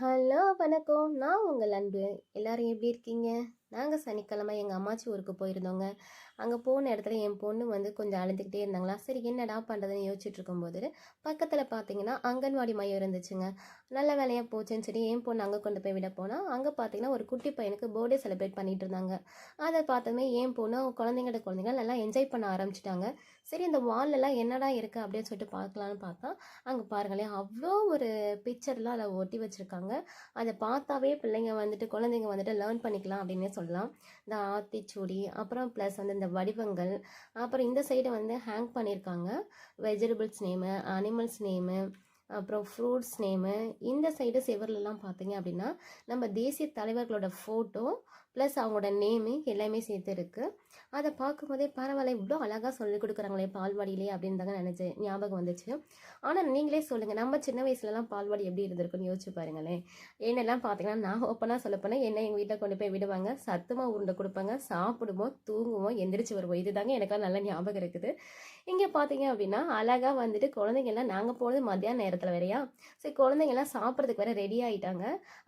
Hello வணக்கம். நான் உங்கள் அன்பு. எல்லாரும் எப்படி இருக்கீங்க? நாங்கள் சனிக்கிழமை எங்கள் அம்மாச்சி ஊருக்கு போயிருந்தோங்க. அங்கே போன இடத்துல என் பொண்ணு வந்து கொஞ்சம் அழுதுகிட்டே இருந்தாங்களா? சரி என்னடா பண்ணுறதுன்னு யோசிச்சுட்டு இருக்கும்போது பக்கத்தில் பார்த்தீங்கன்னா அங்கன்வாடி மையம் இருந்துச்சுங்க. நல்ல வேலையாக போச்சுன்னு சரி என் பொண்ணு அங்கே கொண்டு போய் விட போனால் அங்கே பார்த்தீங்கன்னா ஒரு குட்டி பையனுக்கு பர்த்டே செலிப்ரேட் பண்ணிட்டு இருந்தாங்க. அதை பார்த்ததுமே என் பொண்ணு குழந்தைங்களோட குழந்தைங்க நல்லா என்ஜாய் பண்ண ஆரம்பிச்சிட்டாங்க. சரி இந்த வால்லெல்லாம் என்னடா இருக்குது அப்படின்னு சொல்லிட்டு பார்க்கலான்னு பார்த்தா அங்கே பாருங்களேன் அவ்வளோ ஒரு பிக்சர்லாம் அதில் ஒட்டி வச்சுருக்காங்க. அதை பார்த்தாவே பிள்ளைங்க வந்துட்டு குழந்தைங்க வந்துட்டு லேர்ன் பண்ணிக்கலாம் அப்படின்னு சொல்லலாம். இந்த ஆத்திச்சூடி அப்புறம் ப்ளஸ் வந்து இந்த வடிவங்கள் அப்புறம் இந்த சைடு வந்து ஹேங் பண்ணியிருக்காங்க வெஜிடபிள்ஸ் நேமு அனிமல்ஸ் நேமு அப்புறம் ஃப்ரூட்ஸ் நேமு இந்த சைடு செவர்லலாம் பார்த்தீங்க அப்படின்னா நம்ம தேசிய தலைவர்களோட ஃபோட்டோ ப்ளஸ் அவங்களோட நேமு எல்லாமே சேர்த்து இருக்குது அதை பார்க்கும்போதே பரவாயில்ல இவ்வளோ அழகாக சொல்லி கொடுக்குறாங்களே பால்வாடியிலே அப்படின்னு தாங்க நினச்சேன் ஞாபகம் வந்துச்சு. ஆனால் நீங்களே சொல்லுங்கள் நம்ம சின்ன வயசுலலாம் பால்வாடி எப்படி இருந்திருக்குன்னு யோசிச்சு பாருங்களேன். என்னெல்லாம் பார்த்தீங்கன்னா நான் ஓப்பனாக சொல்ல போனால் என்ன எங்கள் வீட்டில் கொண்டு போய் விடுவாங்க. சத்துமாக உருண்டை கொடுப்பாங்க சாப்பிடுவோம் தூங்குவோம் எந்திரிச்சு வருவோம் இதுதாங்க எனக்கெல்லாம் நல்ல ஞாபகம் இருக்குது. இங்கே பார்த்தீங்க அப்படின்னா அழகாக வந்துட்டு குழந்தைங்க எல்லாம் நாங்கள் போனது மத்தியான நேரத்தில் வேறையா? சரி குழந்தைங்கெல்லாம் சாப்பிட்றதுக்கு வேற ரெடி ஆகிட்டாங்க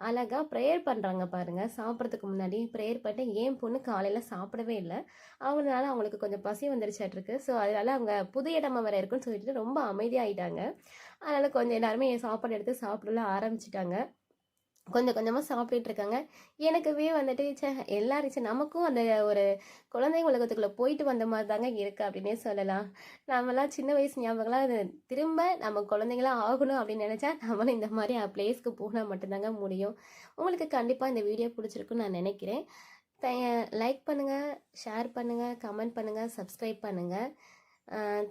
அழகாக ப்ரேயர் பண்ணுறாங்க பாருங்கள் சாப்பிட்றதுக்கு முன்னாடி ப்ரேயர் பண்ணிட்டு ஏன் பொண்ணு காலையில் சாப்பிடவே இல்லை. அவங்களால அவங்களுக்கு கொஞ்சம் பசி வந்துருச்சாட்ருக்கு ஸோ அதனால அவங்க புது இடமா வேறு இருக்குன்னு சொல்லிட்டு ரொம்ப அமைதியாகிட்டாங்க அதனால் கொஞ்சம் எல்லாருமே என் சாப்பாடு எடுத்து சாப்பிடலாம் ஆரம்பிச்சிட்டாங்க. கொஞ்சம் கொஞ்சமாக சாப்பிட்டுட்டு இருக்காங்க எனக்குவே வந்துட்டு சே எல்லாரும் நமக்கும் அந்த ஒரு குழந்தை உலகத்துக்குள்ளே போயிட்டு வந்த மாதிரி தாங்க இருக்குது அப்படின்னே சொல்லலாம். நம்மளாம் சின்ன வயசு ஞாபகம்லாம் அது திரும்ப நம்ம குழந்தைங்களாம் ஆகணும் அப்படின்னு நினச்சா நம்மளும் இந்த மாதிரி பிளேஸ்க்கு போனால் மட்டும்தாங்க முடியும். உங்களுக்கு கண்டிப்பாக இந்த வீடியோ பிடிச்சிருக்குன்னு நான் நினைக்கிறேன். லைக் பண்ணுங்கள் ஷேர் பண்ணுங்கள் கமெண்ட் பண்ணுங்கள் சப்ஸ்கிரைப் பண்ணுங்கள்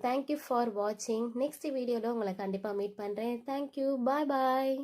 தேங்க்யூ ஃபார் வாட்சிங் நெக்ஸ்ட் வீடியோவில் உங்களை கண்டிப்பாக மீட் பண்ணுறேன் தேங்க்யூ பாய் பாய்